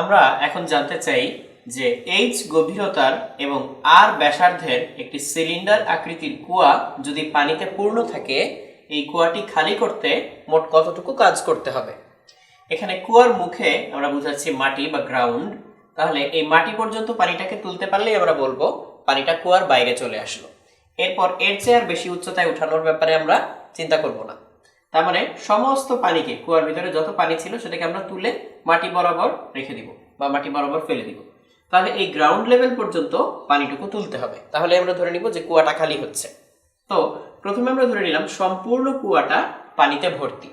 আমরা এখন জানতে চাই যে এইচ গভীরতার এবং আর ব্যাসার্ধের একটি সিলিন্ডার আকৃতির কুয়া যদি পানিতে পূর্ণ থাকে, এই কুয়াটি খালি করতে মোট কতটুকু কাজ করতে হবে? এখানে কুয়ার মুখে আমরা বুঝাচ্ছি মাটি বা গ্রাউন্ড তাহলে এই মাটি পর্যন্ত পানিটাকে তুলতে পারলেই আমরা বলব পানিটা কুয়ার বাইরে চলে আসলো। এরপর এর চেয়ে আর বেশি উচ্চতায় উঠানোর ব্যাপারে আমরা চিন্তা করব না। তার মানে সমস্ত পানিকে, কুয়ার ভিতরে যত পানি ছিল সেটাকে আমরা তুলে মাটি বরাবর রেখে দিব বা মাটি বরাবর ফেলে দিব। তাহলে এই গ্রাউন্ড লেভেল পর্যন্ত পানিটুকু তুলতে হবে। তাহলে আমরা ধরে নিব যে কুয়াটা খালি হচ্ছে। তো প্রথমে আমরা ধরে নিলাম সম্পূর্ণ কুয়াটা পানিতে ভর্তি।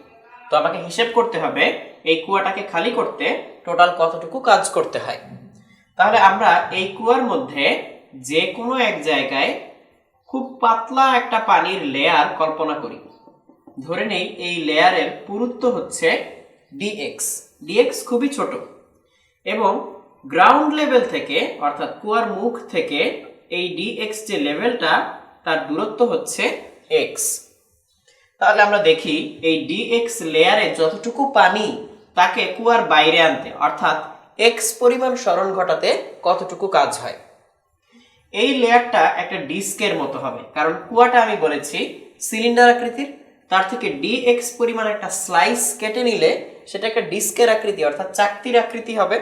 তো আমাকে হিসেব করতে হবে এই কুয়াটাকে খালি করতে টোটাল কতটুকু কাজ করতে হয়। তাহলে আমরা এই কুয়ার মধ্যে যে কোনো এক জায়গায় খুব পাতলা একটা পানির লেয়ার কল্পনা করি। ধরে নেই, এই লেয়ারের পুরুত্ব হচ্ছে ডিএক্স ডিএক্স খুবই ছোট এবং গ্রাউন্ড লেভেল থেকে, অর্থাৎ কুয়ার মুখ থেকে এই ডিএক্স যে লেভেলটা তার দূরত্ব হচ্ছে এক্স তাহলে আমরা দেখি, এই ডিএক্স লেয়ারে যতটুকু পানি, তাকে কুয়ার বাইরে আনতে, অর্থাৎ এক্স পরিমাণ স্মরণ ঘটাতে কতটুকু কাজ হয়। এই লেয়ারটা একটা ডিস্কের মতো হবে, কারণ কুয়াটা আমি বলেছি সিলিন্ডার আকৃতির। তার থেকে ডিএক্স পরিমাণ একটা স্লাইস কেটে নিলে সেটা একটা ডিস্কের আকৃতি, অর্থাৎ চাকতির আকৃতি হবে।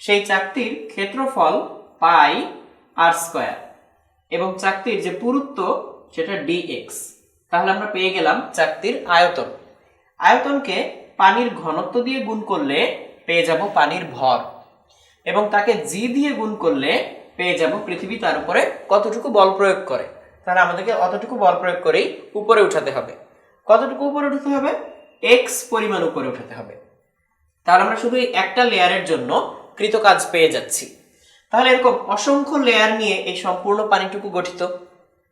সেই চাকতির ক্ষেত্রফল পাই আর স্কোয়ার এবং চাকতির যে পুরুত্ব, সেটা ডিএক্স তাহলে আমরা পেয়ে গেলাম চাকতির আয়তন। আয়তনকে পানির ঘনত্ব দিয়ে গুণ করলে পেয়ে যাব পানির ভর এবং তাকে জি দিয়ে গুণ করলে পেয়ে যাব পৃথিবী তার উপরে কতটুকু বল প্রয়োগ করে। তাহলে আমাদেরকে অতটুকু বল প্রয়োগ করেই উপরে উঠাতে হবে। কতটুকু উপরে উঠতে হবে? এক্স পরিমাণ উপরে উঠাতে হবে। তাহলে আমরা শুধু একটা লেয়ারের জন্য কৃত কাজ পেয়ে যাচ্ছি। তাহলে এরকম অসংখ্য লেয়ার নিয়ে এই সম্পূর্ণ পানিটুকু গঠিত।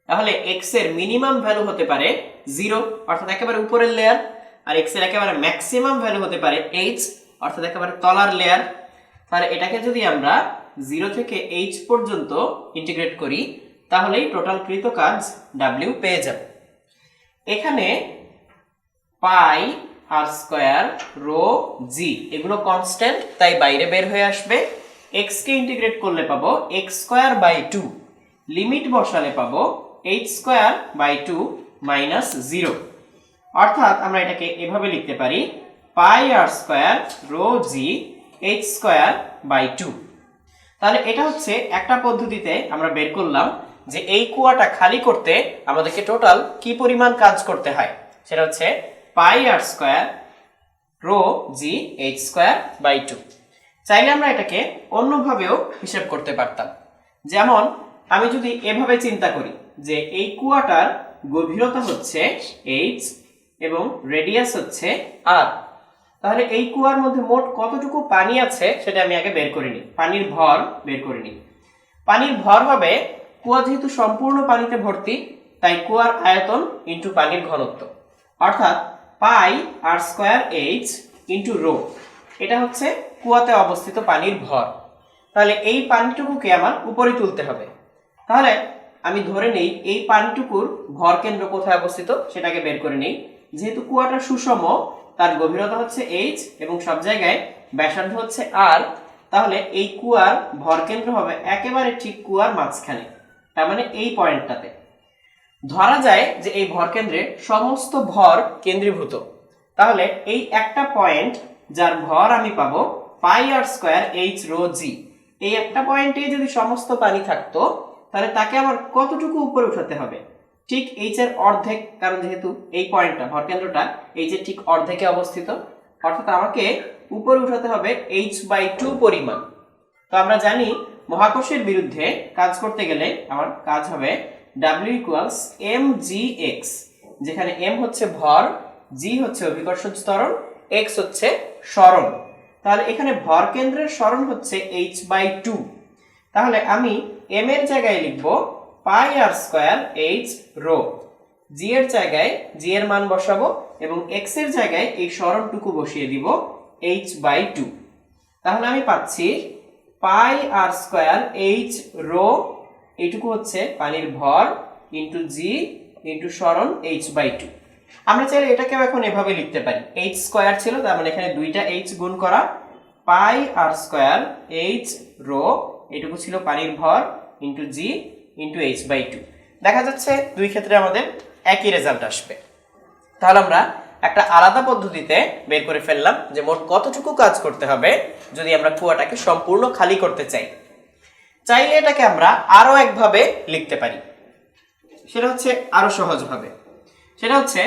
তাহলে এক্সের মিনিমাম ভ্যালু হতে পারে জিরো, অর্থাৎ একেবারে উপরের লেয়ার, আর এক্সের একেবারে ম্যাক্সিমাম ভ্যালু হতে পারে এইচ অর্থাৎ একেবারে তলার লেয়ার। তাহলে এটাকে যদি আমরা জিরো থেকে এইচ পর্যন্ত ইন্টিগ্রেট করি, তাহলেই টোটাল কৃত কাজ ডাব্লিউ পেয়ে যাব। এখানে পাই আর স্কোয়ার রো জি এগুলো কনস্ট্যান্ট তাই বাইরে বের হয়ে আসবে। এক্স কে ইন্টিগ্রেট করলে পাবো x square by two limit বসালে পাবো H square by two minus zero অর্থাৎ আমরা এটাকে এভাবে লিখতে পারি, pi R square rho g H square by two তাহলে এটা হচ্ছে একটা পদ্ধতিতে আমরা বের করলাম যে এই কুয়াটা খালি করতে আমাদেরকে টোটাল কি পরিমাণ কাজ করতে হয়। সেটা হচ্ছে pi r square rho g h square by two. চাইলে আমরা এটাকে অন্যভাবেও হিসেব করতে পারতাম। যেমন, আমি যদি এভাবে চিন্তা করি যে এই কুয়াটার গভীরতা হচ্ছে এইচ এবং রেডিয়াস হচ্ছে আর, তাহলে এই কুয়ার মধ্যে মোট কতটুকু পানি আছে সেটা আমি আগে বের করে নিই পানির ভর বের করে নিই পানির ভর হবে, কুয়া যেহেতু সম্পূর্ণ পানিতে ভর্তি, তাই কুয়ার আয়তন ইন্টু পানির ঘনত্ব। অর্থাৎ pi r square h into rho এটা হচ্ছে কুয়াতে অবস্থিত পানির ভর। তাহলে এই পানিটুকুকে আমার উপরে তুলতে হবে। তাহলে আমি ধরে নেই এই পানিটুকুর ভর কেন্দ্র কোথায় অবস্থিত সেটাকে বের করে নেই। যেহেতু কুয়াটা সুষম, তার গভীরতা হচ্ছে এইচ এবং সব জায়গায় ব্যাসার্ধ হচ্ছে আর, তাহলে এই কুয়ার ভর কেন্দ্র হবে একেবারে ঠিক কুয়ার মাঝখানে। তার মানে এই পয়েন্টটাতে। ধরা যায় যে এই ভর কেন্দ্রে সমস্ত ভর কেন্দ্রীভূত। তাহলে এই একটা পয়েন্ট যার ভর আমি পাবো pi R square H rho G এই একটা পয়েন্টে যদি সমস্ত পানি থাকতো, তাহলে তাকে আমার কতটুকু উপরে উঠাতে হবে? ঠিক এইচ এর অর্ধেক, কারণ যেহেতু এই পয়েন্টটা ভরকেন্দ্রটা এইচ এর ঠিক অর্ধেকে অবস্থিত। অর্থাৎ আমাকে উপরে উঠাতে হবে এইচ বাই টু পরিমাণ। তো আমরা জানি মহাকর্ষের বিরুদ্ধে কাজ করতে গেলে আমার কাজ হবে W equals m g x যেখানে এম হচ্ছে ভর জি হচ্ছে অভিকর্ষজ ত্বরণ এক্স হচ্ছে সরণ তাহলে এখানে ভর কেন্দ্রের সরণ হচ্ছে এইচ বাই টু তাহলে আমি এম এর জায়গায় লিখব pi R square H rho G এর জায়গায় জি এর মান বসাবো এবং এক্সের জায়গায় এই সরণটুকু বসিয়ে দিব এইচ বাই টু তাহলে আমি পাচ্ছি pi R square H rho এইটুকু হচ্ছে পানির ভর ইন্টু জি ইন্টু সরণ এইচ বাই টু আমরা চাইলে এটাকেও এখন এভাবে লিখতে পারি। এইচ স্কোয়ার ছিল, তার মানে এখানে দুইটা এইচ গুণ করা। Pi R square H rho এটুকু ছিল পানির ভর into g into h by two দেখা যাচ্ছে দুই ক্ষেত্রে আমাদের একই রেজাল্ট আসবে। তাহলে আমরা একটা আলাদা পদ্ধতিতে বের করে ফেললাম যে মোট কতটুকু কাজ করতে হবে যদি আমরা কুয়াটাকে সম্পূর্ণ খালি করতে চাই। চাইলে এটাকে আমরা আরও একভাবে লিখতে পারি। সেটা হচ্ছে আরও সহজভাবে। সেটা হচ্ছে,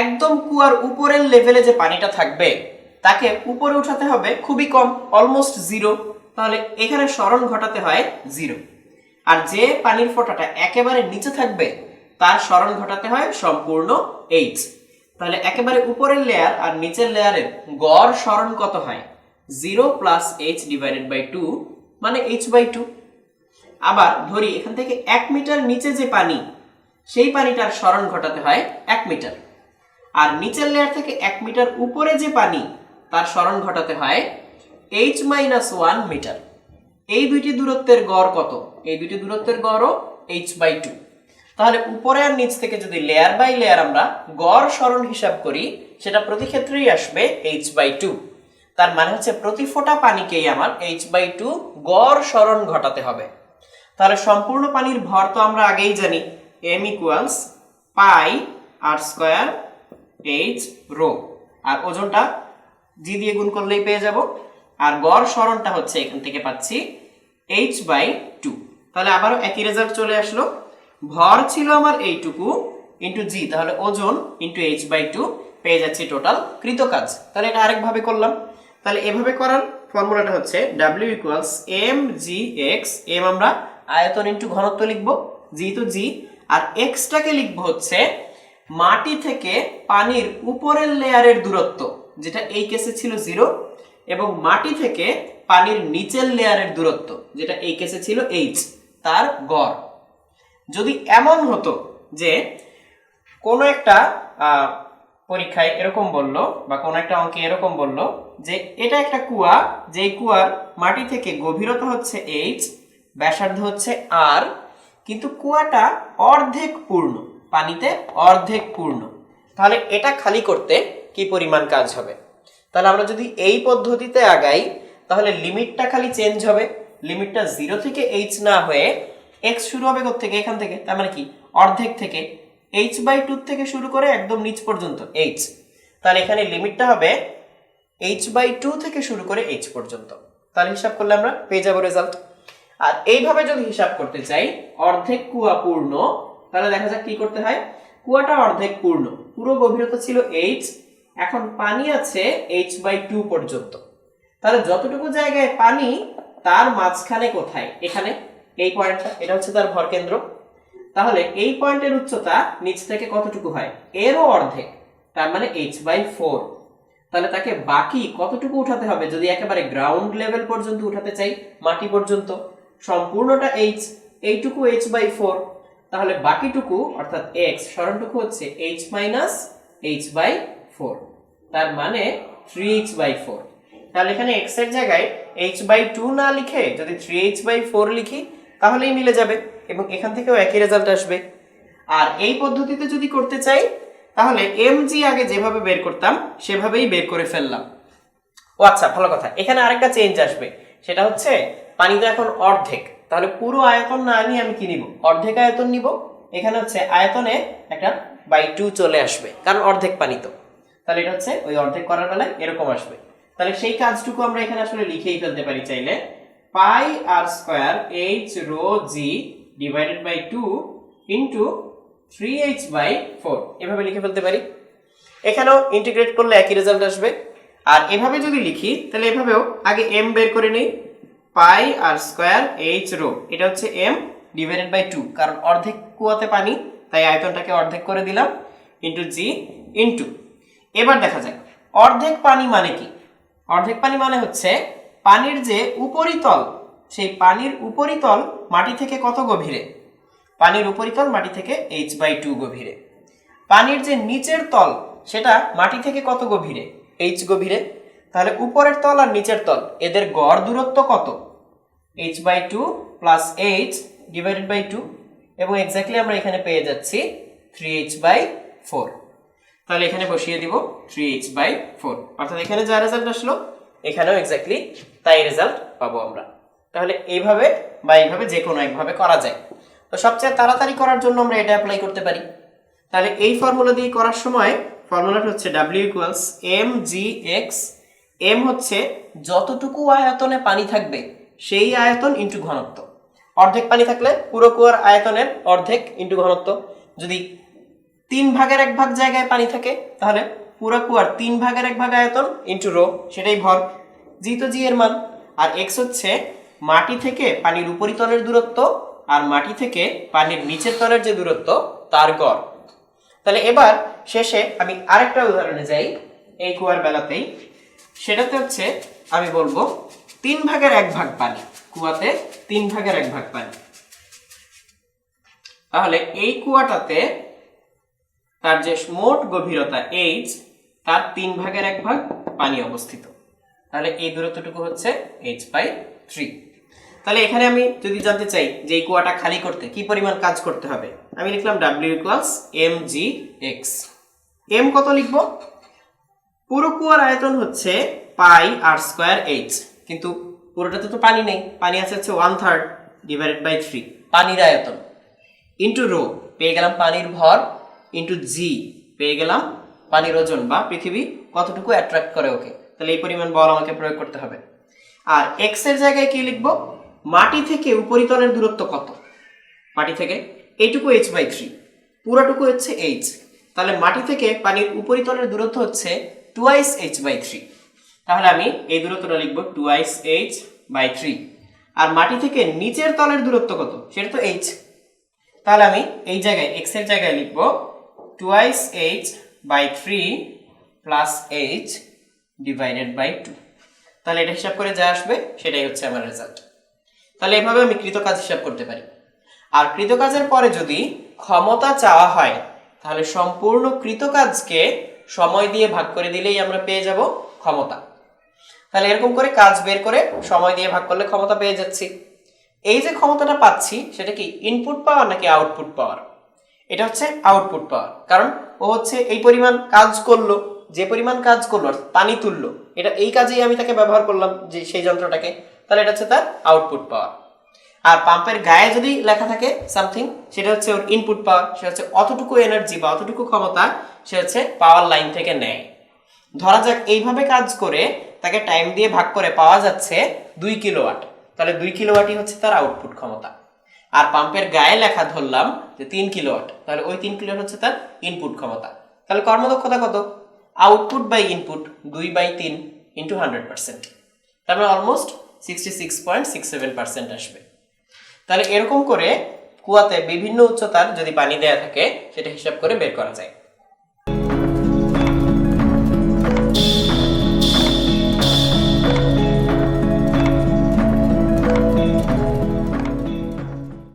একদম কুয়ার উপরের লেভেলে যে পানিটা থাকবে, তাকে উপরে উঠাতে হবে খুবই কম অলমোস্ট জিরো তাহলে এখানে স্মরণ ঘটাতে হয় জিরো আর যে পানির ফোঁটাটা একেবারে নিচে থাকবে, তার স্মরণ ঘটাতে হয় সম্পূর্ণ এইচ তাহলে একেবারে উপরের লেয়ার আর নিচের লেয়ারের গড় স্মরণ কত হয়? Zero plus h divided by two মানে এইচ বাই টু আবার ধরি, এখান থেকে এক মিটার নিচে যে পানি, সেই পানিটার স্মরণ ঘটাতে হয় এক মিটার। আর নিচের লেয়ার থেকে এক মিটার উপরে যে পানি, তার স্মরণ ঘটাতে হয় এইচ মাইনাস ওয়ান মিটার এই দুইটি দূরত্বের গড় কত? এই দুইটি দূরত্বের গড়ও এইচ বাই টু তাহলে উপরে আর নিচ থেকে যদি লেয়ার বাই লেয়ার আমরা গড় স্মরণ হিসাব করি, সেটা প্রতি ক্ষেত্রেই আসবে এইচ বাই টু তার মানে হচ্ছে প্রতি ফোঁটা পানিকেই আমার এইচ বাই টু গড় স্মরণ ঘটাতে হবে। তাহলে সম্পূর্ণ পানির ভর তো আমরা আগেই জানি। M equals pi r square h rho আর ওজনটা জি দিয়ে গুণ করলেই পেয়ে যাব। আর গড় স্মরণটা হচ্ছে এখান থেকে পাচ্ছি এইচ বাই টু তাহলে আবারও একই রেজাল্ট চলে আসলো। ভর ছিল আমার এইটুকু ইন্টু জি তাহলে ওজন ইন্টু এইচ বাই টু পেয়ে যাচ্ছি টোটাল কৃত কাজ তাহলে এটা আরেকভাবে করলাম। তাহলে এভাবে করার ফর্মুলাটা হচ্ছে W equals m g x m আমরা আয়তন ইন্টু ঘনত্ব লিখব জি তো জি আর এক্সটাকে লিখব হচ্ছে মাটি থেকে পানির উপরের লেয়ারের দূরত্ব, যেটা এই কেসে ছিল জিরো এবং মাটি থেকে পানির নিচের লেয়ারের দূরত্ব, যেটা এই কেসে ছিল এইচ তার গড়। যদি এমন হতো যে কোনো একটা পরীক্ষায় এরকম বলল, বা কোনো একটা অঙ্কে এরকম বলল, যে এটা একটা কুয়া, যেই কুয়ার মাটি থেকে গভীরতা হচ্ছে এইচ ব্যাসার্ধ হচ্ছে আর কিন্তু কুয়াটা অর্ধেক পূর্ণ, পানিতে অর্ধেক পূর্ণ। তাহলে এটা খালি করতে কি পরিমাণ কাজ হবে? তাহলে আমরা যদি এই পদ্ধতিতে আগাই, তাহলে লিমিটটা খালি চেঞ্জ হবে। লিমিটটা জিরো থেকে এইচ না হয়ে এক্স শুরু হবে থেকে এখান থেকে। তার মানে কি? অর্ধেক থেকে। এইচ বাই টু থেকে শুরু করে একদম নিচ পর্যন্ত এইচ তাহলে এখানে লিমিটটা হবে এইচ বাই টু থেকে শুরু করে এইচ পর্যন্ত। তাহলে হিসাব করলে আমরা পেয়ে যাব রেজাল্ট আর এইভাবে যদি হিসাব করতে চাই, অর্ধেক কুয়া পূর্ণ, তাহলে দেখা যাক কি করতে হয়? কুয়াটা অর্ধেক পূর্ণ। পুরো গভীরতা ছিল এইচ এখন পানি আছে এইচ বাই টু পর্যন্ত। তাহলে যতটুকু জায়গায় পানি, তার মাঝখানে কোথায়? এখানে। এই পয়েন্টটা, এটা হচ্ছে তার ভর কেন্দ্র। তাহলে এই পয়েন্টের উচ্চতা নিচ থেকে কতটুকু হয়? এরও অর্ধেক, তার মানে এইচ বাই ফোর তাহলে তাকে বাকি কতটুকু উঠাতে হবে? যদি একেবারে গ্রাউন্ড লেভেল পর্যন্ত উঠাতে চাই, মাটি পর্যন্ত। সম্পূর্ণটা এইচ এইটুকু এইচ বাই ফোর তাহলে বাকিটুকু, অর্থাৎ এক্স স্মরণটুকু হচ্ছে h minus h by four তার মানে থ্রি এইচ বাই ফোর তাহলে এখানে এক্সের জায়গায় এইচ বাই টু না লিখে যদি থ্রি এইচ বাই ফোর লিখি, তাহলেই মিলে যাবে এবং এখান থেকেও একই রেজাল্ট আসবে। আর এই পদ্ধতিতে যদি করতে চাই, তাহলে এম জি আগে যেভাবে বের করতাম, সেভাবেই বের করে ফেললাম। ও আচ্ছা ভালো কথা। এখানে আরেকটা চেঞ্জ আসবে। সেটা হচ্ছে পানি তো এখন অর্ধেক। তাহলে পুরো আয়তন না নিয়ে আমি কি নিব? অর্ধেক আয়তন নিব। এখানে হচ্ছে আয়তনে একটা বাই টু চলে আসবে, কারণ অর্ধেক পানি তো। তাহলে এটা হচ্ছে ওই অর্ধেক করার বেলায় এরকম আসবে। তাহলে সেই কাজটুকু আমরা এখানে আসলে লিখেই ফেলতে পারি চাইলে। Pi r square h rho g divided by two into three h by four. এভাবে লিখে ফেলতে পারি। এখানেও ইন্টিগ্রেট করলে একই রেজাল্ট আসবে। আর এভাবে যদি লিখি, তাহলে এভাবেও আগে এম বের করে নিই pi R square H rho. এটা হচ্ছে এম ডিভাইডেড বাই টু। কারণ অর্ধেক কুয়াতে পানি, তাই আয়তনটাকে অর্ধেক করে দিলাম ইন্টু জি ইন্টু এবার দেখা যাক, অর্ধেক পানি মানে কি? অর্ধেক পানি মানে হচ্ছে পানির যে উপরিতল, সেই পানির উপরিতল মাটি থেকে কত গভীরে? পানির উপরিতল মাটি থেকে এইচ বাই টু গভীরে। পানির যে নিচের তল, সেটা মাটি থেকে কত গভীরে? এইচ গভীরে। তাহলে উপরের তল আর নিচের তল, এদের গড় দূরত্ব কত? H by two plus h divided by two এবং এক্স্যাক্টলি আমরা এখানে পেয়ে যাচ্ছি থ্রি এইচ বাই ফোর তাহলে এখানে বসিয়ে দিব থ্রি এইচ বাই ফোর অর্থাৎ এখানে যা রেজাল্ট আসলো, এখানেও এক্স্যাক্টলি তাই রেজাল্ট পাবো আমরা। তাহলে এইভাবে বা এইভাবে যে কোনো একভাবে করা যায়। তো সবচেয়ে তাড়াতাড়ি করার জন্য আমরা এটা অ্যাপ্লাই করতে পারি। তাহলে এই ফর্মুলা দিয়ে করার সময় ফর্মুলাটা হচ্ছে W equals m g x m হচ্ছে যতটুকু আয়তনে পানি থাকবে সেই আয়তন ইন্টু ঘনত্ব। অর্ধেক পানি থাকলে পুরো কুয়ার আয়তনের অর্ধেক ইন্টু ঘনত্ব। যদি তিন ভাগের এক ভাগ জায়গায় পানি থাকে, তাহলে পুরো কুয়ার তিন ভাগের এক ভাগ আয়তন ইন্টু রো সেটাই ভর। জি তো জি এর মান, আর এক্স হচ্ছে মাটি থেকে পানির উপরিতলের দূরত্ব, আর মাটি থেকে পানির নিচের তলের যে দূরত্ব, তার গড়। তাহলে এবার শেষে আমি আরেকটা উদাহরণে যাই, এই কুয়ার বেলাতেই। সেটাতে হচ্ছে, আমি বলব তিন ভাগের এক ভাগ পানি। কুয়াতে তিন ভাগের এক ভাগ পানি। তাহলে এই কুয়াটাতে তার যে মোট গভীরতা এইচ, তার তিন ভাগের এক ভাগ পানি অবস্থিত। তাহলে এই দূরত্বটুকু হচ্ছে এইচ বাই থ্রি। তাহলে এখানে আমি যদি জানতে চাই যে এই কুয়াটা খালি করতে কি পরিমাণ কাজ করতে হবে, আমি লিখলাম W equals m g x. M কত লিখব? পুরো কুয়ার আয়তন হচ্ছে পাই আর স্কোয়ার এইচ। কিন্তু পুরোটাতে তো পানি নেই। পানি আছে হচ্ছে one third divided by three পানির আয়তন। ইন্টু রো পেয়ে গেলাম পানির ভর। ইন্টু জি পেয়ে গেলাম পানির ওজন বা পৃথিবী কতটুকু অ্যাট্রাক্ট করে ওকে। তাহলে এই পরিমাণ বল আমাকে প্রয়োগ করতে হবে। আর এক্সের জায়গায় কি লিখব? মাটি থেকে উপরিতলের দূরত্ব কত? মাটি থেকে এইটুকু এইচ বাই থ্রি পুরোটুকু হচ্ছে এইচ তাহলে মাটি থেকে পানির উপরিতলের দূরত্ব হচ্ছে টুয়াইস এইচ বাই থ্রি তাহলে আমি এই দূরত্বটা লিখব টুয়াইস এইচ বাই থ্রি আর মাটি থেকে নিচের তলের দূরত্ব কত? সেটা তো এইচ তাহলে আমি এই জায়গায় এক্সের জায়গায় লিখব twice h by three plus h divided by two তাহলে এটা হিসাব করে যা আসবে, সেটাই হচ্ছে আমার রেজাল্ট তাহলে এভাবে আমি কৃতকাজ হিসাব করতে পারি। আর কৃতকাজের পরে যদি ক্ষমতা চাওয়া হয়, তাহলে সম্পূর্ণ কৃতকাজকে সময় দিয়ে ভাগ করে দিলেই আমরা পেয়ে যাব ক্ষমতা। তাহলে এরকম করে কাজ বের করে সময় দিয়ে ভাগ করলে ক্ষমতা পেয়ে যাচ্ছি। এই যে ক্ষমতাটা পাচ্ছি, সেটা কি ইনপুট পাওয়ার নাকি আউটপুট পাওয়ার এটা হচ্ছে আউটপুট পাওয়ার কারণ ও হচ্ছে এই পরিমাণ কাজ করল, যে পরিমাণ কাজ করল পানি তুললো, এটা এই কাজেই আমি তাকে ব্যবহার করলাম যে সেই যন্ত্রটাকে, তাহলে এটা হচ্ছে তার আউটপুট পাওয়ার আর পাম্পের গায়ে যদি লেখা থাকে সামথিং সেটা হচ্ছে ওর ইনপুট পাওয়ার সেটা হচ্ছে অতটুকু এনার্জি বা অতটুকু ক্ষমতা সে হচ্ছে পাওয়ার লাইন থেকে নেয়। ধরা যাক, এইভাবে কাজ করে তাকে টাইম দিয়ে ভাগ করে পাওয়া যাচ্ছে দুই কিলোওয়াট তাহলে দুই কিলোওয়াটই হচ্ছে তার আউটপুট ক্ষমতা। আর পাম্পের গায়ে লেখা ধরলাম যে তিন কিলোওয়াট তাহলে ওই তিন কিলোওয়াট হচ্ছে তার ইনপুট ক্ষমতা। তাহলে কর্মদক্ষতা কত? আউটপুট বাই ইনপুট দুই বাই তিন ইন্টু হান্ড্রেড পার্সেন্ট তার মানে almost sixty six point six seven percent আসবে। তাহলে এরকম করে কুয়াতে বিভিন্ন উচ্চতার যদি পানি দেয়া থাকে, সেটা হিসাব করে বের করা যায়।